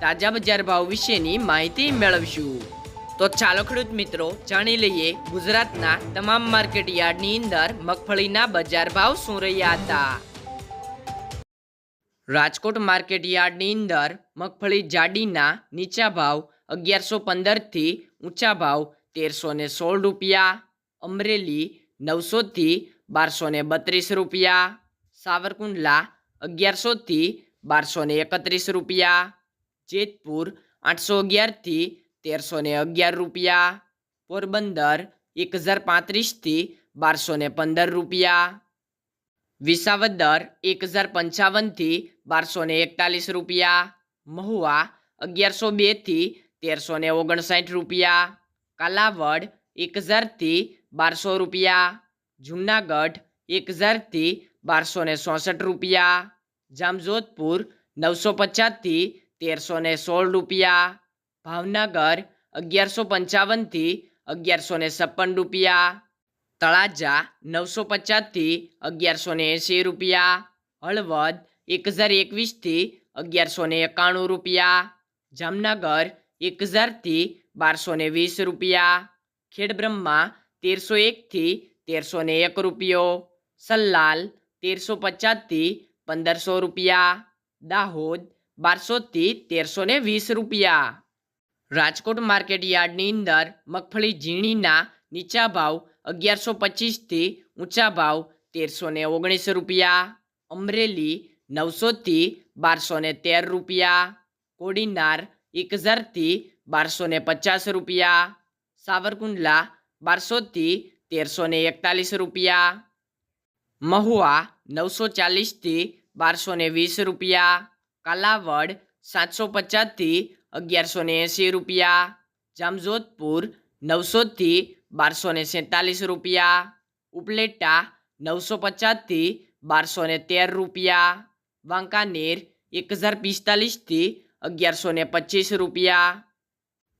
તાજા બજાર ભાવ વિશેની માહિતી મેળવશું. તો ચાલો ખેડૂત મિત્રો, જાણી લઈએ ગુજરાતના તમામ માર્કેટ યાર્ડની અંદર મગફળીના બજાર ભાવ શું રહ્યા હતા. રાજકોટ માર્કેટ યાર્ડની અંદર મગફળી જાડીના નીચા ભાવ અગિયારસો પંદરથી ઊંચા ભાવ તેરસો ને સોળ રૂપિયા, અમરેલી નવસોથી બારસો ને બત્રીસ રૂપિયા, સાવરકુંડલા અગિયારસોથી બારસો ને એકત્રીસ રૂપિયા જેતપુર આઠસો અગિયારથી તેરસો ને અગિયાર રૂપિયા. પોરબંદર એક હજાર પાંત્રીસથી બારસો ને પંદર રૂપિયા. વિસાવદર એક હજાર પંચાવનથી બારસો ને એકતાલીસ રૂપિયા. મહુવા અગિયારસો બેથી તેરસો ને ઓગણસાઠ રૂપિયા. કાલાવડ એક હજારથી બારસો રૂપિયા. જુનાગઢ એક હજારથી બારસો ને ચોસઠ રૂપિયા. જામજોધપુર નવસો પચાસથી તેરસો ને સોળ રૂપિયા, ભાવનગર અગિયારસો પંચાવનથી અગિયારસો ને છપ્પન રૂપિયા, તળાજા નવસો પચાસથી અગિયારસો ને એંશી રૂપિયા, હળવદ એક હજાર એકવીસથી અગિયારસો ને એકાણું રૂપિયા, જામનગર એક હજારથી બારસો ને વીસ રૂપિયા, ખેડબ્રહ્મા તેરસો એકથી તેરસો ને એક રૂપિયો, સલ્લાલ તેરસો પચાસથી પંદરસો રૂપિયા, દાહોદ બારસોથી તેરસો ને વીસ રૂપિયા. રાજકોટ માર્કેટ યાર્ડની અંદર મગફળી ઝીણીના નીચા ભાવ અગિયારસો પચીસથી ઊંચા ભાવ તેરસો ને ઓગણીસ રૂપિયા. અમરેલી નવસોથી બારસો ને તેર રૂપિયા. કોડીનાર એક હજારથી બારસો ને પચાસ રૂપિયા. સાવરકુંડલા બારસોથી તેરસો ને એકતાલીસ રૂપિયા. મહુવા નવસો ચાલીસથી બારસો ને વીસ રૂપિયા. કાલાવડ, સાતસો પચાસથી અગિયારસો ને એંસી રૂપિયા. જામજોધપુર, નવસોથી બારસો ને સેતાલીસ રૂપિયા. ઉપલેટા, નવસો પચાસથી બારસો ને તેર રૂપિયા. વાંકાનેર એક હજાર પિસ્તાલીસથી અગિયારસો ને પચીસ રૂપિયા.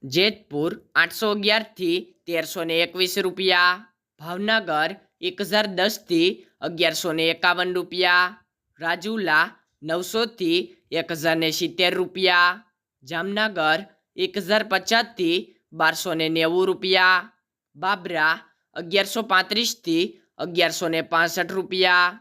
જેતપુર, આઠસો અગિયારથી તેરસો ને એકવીસ રૂપિયા. ભાવનગર એક હજાર દસથી અગિયારસો ને એકાવન રૂપિયા. રાજુલા, નવસોથી એક હજાર ને સિત્તેર રૂપિયા. જામનગર એક હજાર પચાસથી બારસો ને નેવું રૂપિયા. બાબરા અગિયારસો પાંત્રીસથી અગિયારસો ને પાસઠ રૂપિયા.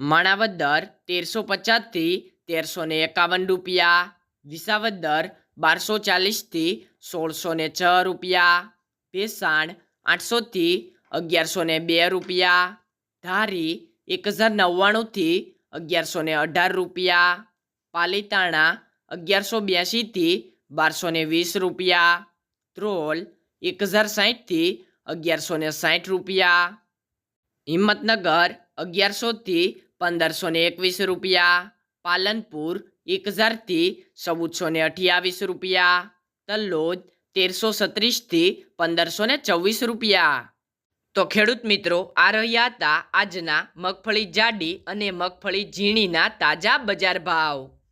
માણાવદર તેરસો પચાસથી તેરસો ને એકાવન રૂપિયા. વિસાવદર બારસો ચાલીસથી સોળસો ને છ રૂપિયા. ભેસાણ આઠસોથી અગિયારસો ને બે રૂપિયા. ધારી એક હજાર નવ્વાણુંથી અગિયારસો ને અઢાર રૂપિયા. પાલીતાણા અગિયારસો બ્યાસીથી બારસો ને વીસ રૂપિયા. ત્રોલ એક હજાર સાહીઠથી અગિયારસો ને સાહીઠ રૂપિયા. હિંમતનગર અગિયારસોથી પંદરસો ને એકવીસ રૂપિયા. પાલનપુર એક હજારથી ચૌદસો ને અઠ્યાવીસ રૂપિયા. તલ્લોદ તેરસો સત્રીસથી પંદરસો ને ચોવીસ રૂપિયા. તો ખેડૂત મિત્રો, આ રહ્યા હતા આજના મગફળી જાડી અને મગફળી ઝીણીના તાજા બજાર ભાવ.